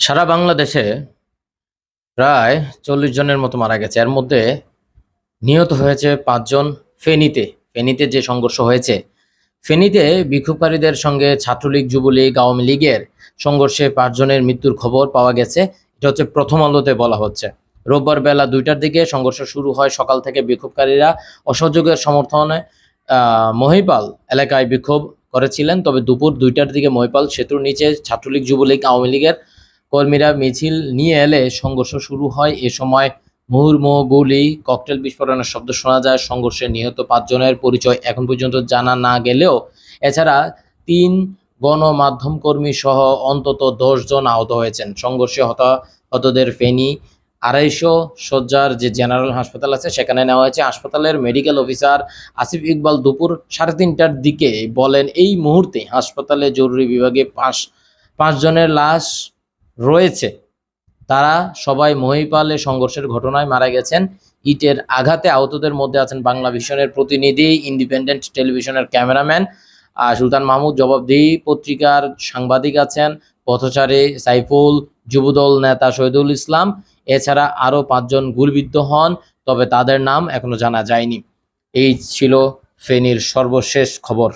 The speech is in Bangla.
সারা বাংলাদেশে প্রায় চল্লিশ জনের মতো মারা গেছে। এর মধ্যে নিহত হয়েছে পাঁচজন ফেনীতে। ফেনীতে যে সংঘর্ষ হয়েছে, ফেনীতে বিক্ষোভকারীদের সঙ্গে ছাত্রলীগ, যুবলীগ, আওয়ামী লীগের সংঘর্ষে পাঁচজনের মৃত্যুর খবর পাওয়া গেছে। এটা হচ্ছে প্রথম আলোতে বলা হচ্ছে। রোববার বেলা দুইটার দিকে সংঘর্ষ শুরু হয় সকাল থেকে বিক্ষোভকারীরা অসহযোগের সমর্থনে মহিপাল এলাকায় বিক্ষোভ করেছিলেন। তবে দুপুর দুইটার দিকে মহিপাল সেতুর নিচে ছাত্রলীগ, যুবলীগ, আওয়ামী লীগের কর্মীরা মিছিল নিয়ে এলে সংঘর্ষ শুরু হয়। এ সময় মুহুর্মুহু গুলি ককটেল বিস্ফোরণের শব্দ শোনা যায়। সংঘর্ষে নিহত পাঁচজনের পরিচয় এখন পর্যন্ত জানা না গেলেও এছাড়া তিন গণমাধ্যম কর্মী সহ অন্তত দশ জন আহত হয়েছেন। সংঘর্ষে হতাহতদের ফেনী আড়াইশো শয্যার যে জেনারেল হাসপাতাল আছে, সেখানে নেওয়া হয়েছে। হাসপাতালের মেডিকেল অফিসার আসিফ ইকবাল দুপুর সাড়ে তিনটার দিকে বলেন, এই মুহূর্তে হাসপাতালে জরুরি বিভাগে পাঁচ, পাঁচজনের লাশ রয়েছে। তারা সবাই মহিপালে সংঘর্ষের ঘটনায় মারা গেছেন। ইটের আঘাতে আহতদের মধ্যে আছেন বাংলা ভিশনের প্রতিনিধি, ইন্ডিপেন্ডেন্ট টেলিভিশনের ক্যামেরাম্যান আর সুলতান মাহমুদ জবাবদিহি পত্রিকার সাংবাদিক আছেন, পথচারী সাইফুল যুবদল নেতা শহীদুল ইসলাম। এছাড়া আরও পাঁচজন গুলিবিদ্ধ হন, তবে তাদের নাম এখনও জানা যায়নি। এই ছিল ফেনীর সর্বশেষ খবর।